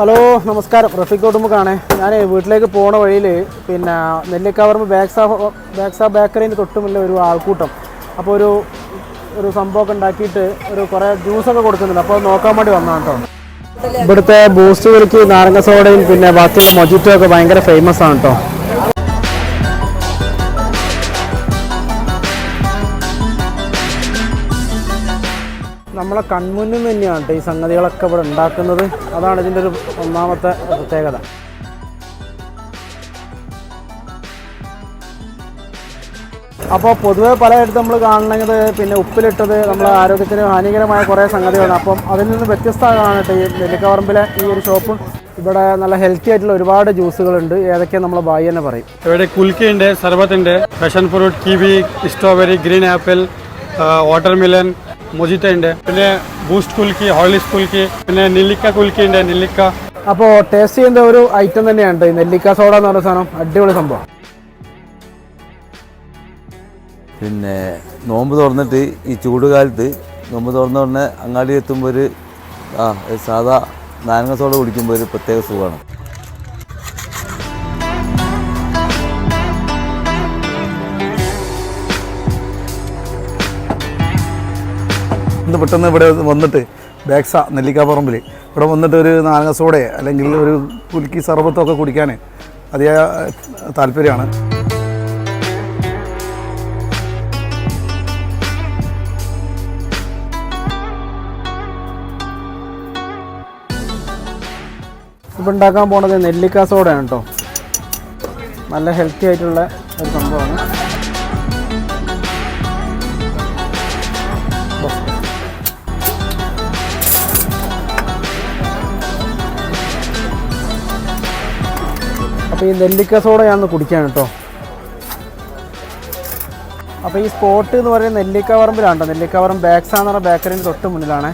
Hello നമസ്കാരം. റഫീഖ് കുടുംബക്കാണ് ഞാൻ വീട്ടിലേക്ക് പോണ വഴിയിൽ പിന്നെ നെല്ലിക്കാവർമ്മ ബാക്സാ ബാക്സാ ബേക്കറിന്റെ തൊട്ടുമില്ല ഒരു ആൾക്കൂട്ടം. അപ്പോൾ ഒരു ഒരു സംഭവമൊക്കെ ഉണ്ടാക്കിയിട്ട് ഒരു കുറേ ജ്യൂസൊക്കെ കൊടുക്കുന്നുണ്ട്. അപ്പോൾ നോക്കാൻ വേണ്ടി വന്നതാണ് കേട്ടോ ഇവിടുത്തെ ബൂസ്റ്റ് വിളിക്ക് നാരങ്ങ സോഡയും പിന്നെ ബാക്കിയുള്ള മൊജിറ്റോ ഒക്കെ ഭയങ്കര ഫേമസ് ആണ് കേട്ടോ നമ്മളെ കൺമുന്നിൽ തന്നെയാണ് കേട്ടോ ഈ സംഗതികളൊക്കെ ഇവിടെ ഉണ്ടാക്കുന്നത്. അതാണ് ഇതിന്റെ ഒരു ഒന്നാമത്തെ പ്രത്യേകത. അപ്പോൾ പൊതുവേ പലയിടത്തും നമ്മൾ കാണുന്നത് പിന്നെ ഉപ്പിലിട്ടത് നമ്മളെ ആരോഗ്യത്തിന് ഹാനികരമായ കുറേ സംഗതികളാണ്. അപ്പം അതിൽ നിന്ന് വ്യത്യസ്തമാണ് കേട്ടോ ഈ നെല്ലിക്കവറമ്പിലെ ഈ ഒരു ഷോപ്പ്. ഇവിടെ നല്ല ഹെൽത്തി ആയിട്ടുള്ള ഒരുപാട് ജ്യൂസുകളുണ്ട്. ഏതൊക്കെ നമ്മൾ ബായി തന്നെ പറയും. ഇവിടെ കുൽക്കിയുണ്ട് സർബത്തുണ്ട് സർബത്ത് passion fruit kiwi strawberry green apple water melon mojito ഉണ്ട്. പിന്നെ ബൂസ്റ്റ് കുൽക്കി ഹോളിസ് കുൽക്കി പിന്നെ നെല്ലിക്ക കുൽക്കി ഉണ്ട് നെല്ലിക്ക. അപ്പോൾ ടേസ്റ്റ് ചെയ്യുന്ന ഒരു ഐറ്റം തന്നെയാണ് ഈ നെല്ലിക്ക സോഡ എന്ന് പറയുന്ന സാധനം. അടിപൊളി സംഭവം. പിന്നെ നോമ്പ് തുറന്നിട്ട് ഈ ചൂടുകാലത്ത് നോമ്പ് തുറന്ന ഉടനെ അങ്ങാടി എത്തുമ്പോൾ ഒരു ആ സാധാ നാരങ്ങ സോഡ കുടിക്കുമ്പോൾ ഒരു പ്രത്യേക സുഖമാണ്. ഇന്ന് പെട്ടെന്ന് ഇവിടെ വന്നിട്ട് ബാക്സ നെല്ലിക്കാപ്പറമ്പിൽ ഇവിടെ വന്നിട്ട് ഒരു നാരങ്ങസോടെ അല്ലെങ്കിൽ ഒരു കുലുക്കി സർബത്തോ ഒക്കെ കുടിക്കാൻ അതിയായ താല്പര്യമാണ്. ഇപ്പം ഉണ്ടാക്കാൻ പോണത് നെല്ലിക്ക സോഡയാണ് കേട്ടോ നല്ല ഹെൽത്തി ആയിട്ടുള്ള ഒരു സംഭവമാണ്. അപ്പോൾ ഈ നെല്ലിക്ക സോഡ ഞാൻ കുടിക്കാൻ കേട്ടോ. അപ്പോൾ ഈ സ്പോട്ട് എന്ന് പറയുന്നത് നെല്ലിക്ക പറമ്പിലാണ് കേട്ടോ നെല്ലിക്ക പറമ്പ് ബാക്സ് എന്ന് പറഞ്ഞ തൊട്ട് മുന്നിലാണ്.